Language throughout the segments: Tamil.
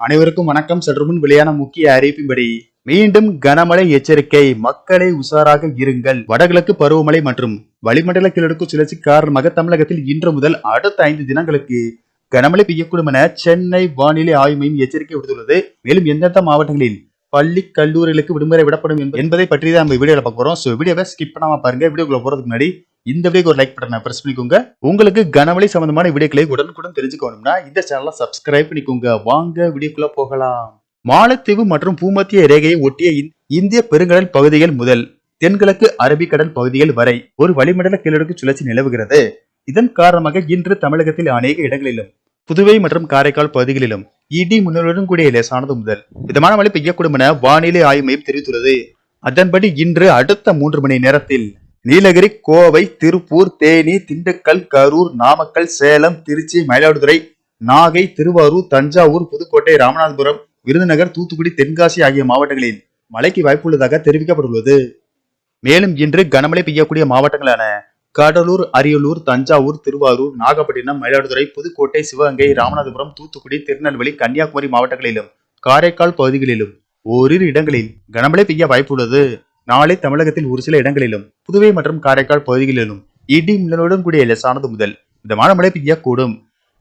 அனைவருக்கும் வணக்கம். சற்று முன் வெளியான முக்கிய அறிவிப்பின்படி மீண்டும் கனமழை எச்சரிக்கை. மக்களை உஷாராக இருங்கள். வடகிழக்கு பருவமழை மற்றும் வளிமண்டல கிழக்கு சுழற்சி காரணமாக தமிழகத்தில் இன்று முதல் அடுத்த ஐந்து தினங்களுக்கு கனமழை பெய்யக்கூடும் என சென்னை வானிலை ஆய்வு மையம் எச்சரிக்கை விடுத்துள்ளது. மேலும் எந்தெந்த மாவட்டங்களில் பள்ளி கல்லூரிகளுக்கு விடுமுறை விடப்படும் என்பதை பற்றி தான் நம்ம வீடியோல பார்க்க போறோம். ஸோ வீடியோவை ஸ்கிப் பண்ணாமல் பாருங்க. வீடியோக்குள்ள போறதுக்கு முன்னாடி இந்த வீடியோக்கு ஒரு லைக் பட்டனை பிரஸ் பண்ணிக்கோங்க. உங்களுக்கு கனமழை சம்பந்தமான வீடியோக்களை உடனுக்குடன் தெரிஞ்சுக்கணும்னா இந்த சேனலை சப்ஸ்கிரைப் பண்ணிக்கோங்க. வாங்க வீடியோக்குள்ள போகலாம். மாலத்தீவு மற்றும் பூமத்திய ரேகையை ஒட்டிய இந்திய பெருங்கடல் பகுதிகள் முதல் தென்கிழக்கு அரபிக்கடல் பகுதிகள் வரை ஒரு வளிமண்டல கீழடுக்கு சுழற்சி நிலவுகிறது. இதன் காரணமாக இன்று தமிழகத்தில் அநேக இடங்களிலும் புதுவை மற்றும் காரைக்கால் பகுதிகளிலும் இடி முன்னருடன் கூடிய லேசானது முதல் மிதமான மழை பெய்யக்கூடும் என வானிலை ஆய்வு மையம் தெரிவித்துள்ளது. அதன்படி இன்று அடுத்த மூன்று மணி நேரத்தில் நீலகிரி கோவை திருப்பூர் தேனி திண்டுக்கல் கரூர் நாமக்கல் சேலம் திருச்சி மயிலாடுதுறை நாகை திருவாரூர் தஞ்சாவூர் புதுக்கோட்டை ராமநாதபுரம் விருதுநகர் தூத்துக்குடி தென்காசி ஆகிய மாவட்டங்களில் மழைக்கு வாய்ப்புள்ளதாக தெரிவிக்கப்பட்டுள்ளது. மேலும் இன்று கனமழை பெய்யக்கூடிய மாவட்டங்களான கடலூர் அரியலூர் தஞ்சாவூர் திருவாரூர் நாகப்பட்டினம் மயிலாடுதுறை புதுக்கோட்டை சிவகங்கை ராமநாதபுரம் தூத்துக்குடி திருநெல்வேலி கன்னியாகுமரி மாவட்டங்களிலும் காரைக்கால் பகுதிகளிலும் ஓரிரு இடங்களில் கனமழை பெய்ய வாய்ப்புள்ளது. நாளை தமிழகத்தில் ஒரு சில இடங்களிலும் புதுவை மற்றும் காரைக்கால் பகுதிகளிலும் இடி மின்னலுடன் கூடிய லேசானது முதல் மிதமான மழை பெய்யக்கூடும்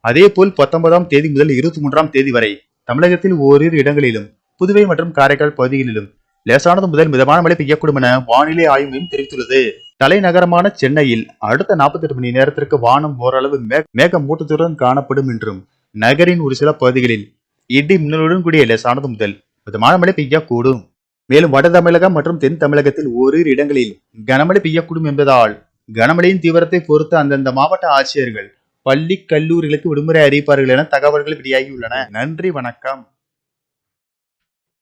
அதேபோல் பத்தொன்பதாம் தேதி முதல் இருபத்தி மூன்றாம் தேதி வரை தமிழகத்தில் ஓரிரு இடங்களிலும் புதுவை மற்றும் காரைக்கால் பகுதிகளிலும் லேசானது முதல் மிதமான மழை பெய்யக்கூடும் என வானிலை ஆய்வு மையம் தெரிவித்துள்ளது. தலைநகரமான சென்னையில் அடுத்த 48 மணி நேரத்திற்கு வானம் ஓரளவு மேக மூட்டத்துடன் காணப்படும் என்றும் நகரின் ஒரு சில பகுதிகளில் இடி மின்னலுடன் கூடிய லேசானது முதல் மிதமான மழை பெய்யக்கூடும் மேலும் வட தமிழகம் மற்றும் தென் தமிழகத்தில் ஓரிரு இடங்களில் கனமழை பெய்யக்கூடும் என்பதால் கனமழையின் தீவிரத்தை பொறுத்து அந்தந்த மாவட்ட ஆட்சியர்கள் பள்ளி கல்லூரிகளுக்கு விடுமுறை அறிவிப்பார்கள் என தகவல்கள் வெளியாகியுள்ளன. நன்றி வணக்கம்.